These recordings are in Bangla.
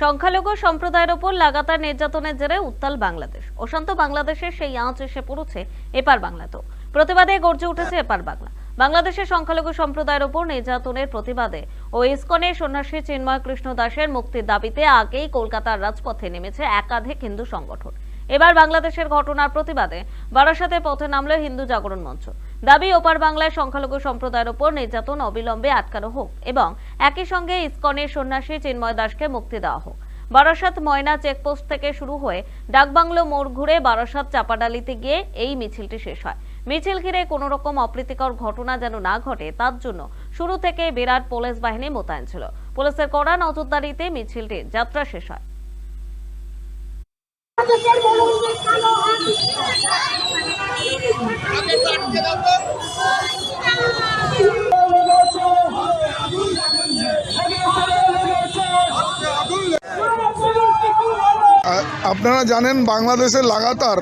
সংখ্যালঘু সম্প্রদায়ের ওপর লাগাতার নির্যাতনের জেরে উত্তাল বাংলাদেশ। অশান্ত বাংলাদেশের সেই আঁচ এসে পড়েছে এপার বাংলাতেও। প্রতিবাদে গর্জে উঠেছে এপার বাংলা। বাংলাদেশের সংখ্যালঘু সম্প্রদায়ের ওপর নির্যাতনের প্রতিবাদে ও ইসকনের সন্ন্যাসী চিন্ময় কৃষ্ণ দাসের মুক্তির দাবিতে আগেই কলকাতার রাজপথে নেমেছে একাধিক হিন্দু সংগঠন। এবার বাংলাদেশের ঘটনার প্রতিবাদে বারাসাতে পথে নামল হিন্দু জাগরণ মঞ্চ। দাবি, ওপার বাংলায় সংখ্যালঘু সম্প্রদায়ের ওপর নির্যাতন অবিলম্বে আটকানো হোক এবং একই সঙ্গে ইসকনের সন্ন্যাসী চিন্ময় দাসকে মুক্তি দেওয়া হোক। বারাসাত ময়না চেকপোস্ট থেকে শুরু হয়ে ডাকবাংলো মোড় ঘুরে বারাসাত চাপাডালিতে গিয়ে এই মিছিলটি শেষ হয়। মিছিল ঘিরে কোনো রকম অপ্রীতিকর ঘটনা যেন না ঘটে, তার জন্য শুরু থেকে বিরাট পুলিশ বাহিনী মোতায়েন ছিল। পুলিশের কড়া নজরদারিতে মিছিলটি যাত্রা শেষ হয়। আপনারা জানেন বাংলাদেশে লাগাতার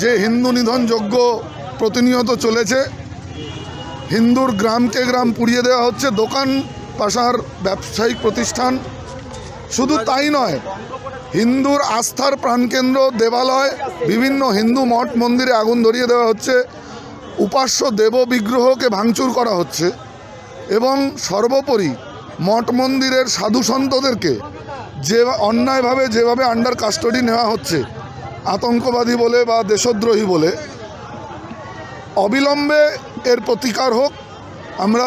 যে হিন্দু নিধন যজ্ঞ প্রতিনিয়ত চলেছে। হিন্দুর গ্রামকে গ্রাম পুড়িয়ে দেওয়া হচ্ছে দোকান পাশার ব্যবসায়িক প্রতিষ্ঠান। শুধু তাই নয়, হিন্দুর আস্থার প্রাণকেন্দ্র দেবালয়, বিভিন্ন হিন্দু মঠ মন্দিরে আগুন ধরিয়ে দেওয়া হচ্ছে। উপাস্য দেব বিগ্রহকে ভাঙচুর করা হচ্ছে এবং সর্বোপরি মঠ মন্দিরের সাধু সন্তদেরকে যে অন্যায়ভাবে যেভাবে আন্ডার কাস্টডি নেওয়া হচ্ছে, আতঙ্কবাদী বলে বা দেশদ্রোহী বলে, অবিলম্বে এর প্রতিকার হোক। আমরা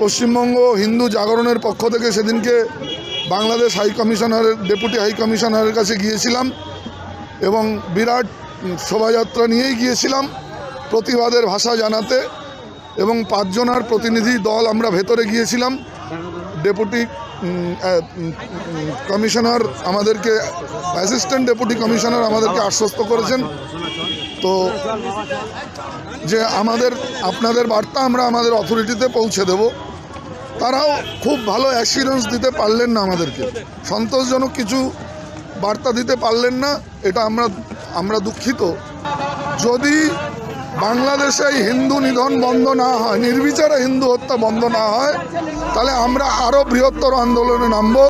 পশ্চিমবঙ্গ হিন্দু জাগরণের পক্ষ থেকে সেদিনকে বাংলাদেশ হাই কমিশনারের ডেপুটি হাই কমিশনারের কাছে গিয়েছিলাম এবং বিরাট শোভাযাত্রা নিয়েই গিয়েছিলাম। প্রতিবাদের ভাষা জানাতে এবং পাঁচজনার প্রতিনিধি দল আমরা ভেতরে গিয়েছিলাম। ডেপুটি কমিশনার আমাদেরকে, অ্যাসিস্ট্যান্ট ডেপুটি কমিশনার আমাদেরকে আশ্বস্ত করেছেন। তো যে আমাদের, আপনাদের বার্তা আমরা আমাদের অথরিটিতে পৌঁছে দেব। তারাও খুব ভালো অ্যাসিউরেন্স দিতে পারলেন না আমাদেরকে। সন্তোষজনক কিছু বার্তা দিতে পারলেন না, এটা আমরা আমরা দুঃখিত। যদি বাংলাদেশে হিন্দু নিধন বন্ধ না হয়, নির্বিচারে হিন্দু হত্যা বন্ধ না হয়, তাহলে আমরা আরও বৃহত্তর আন্দোলনে নামবো।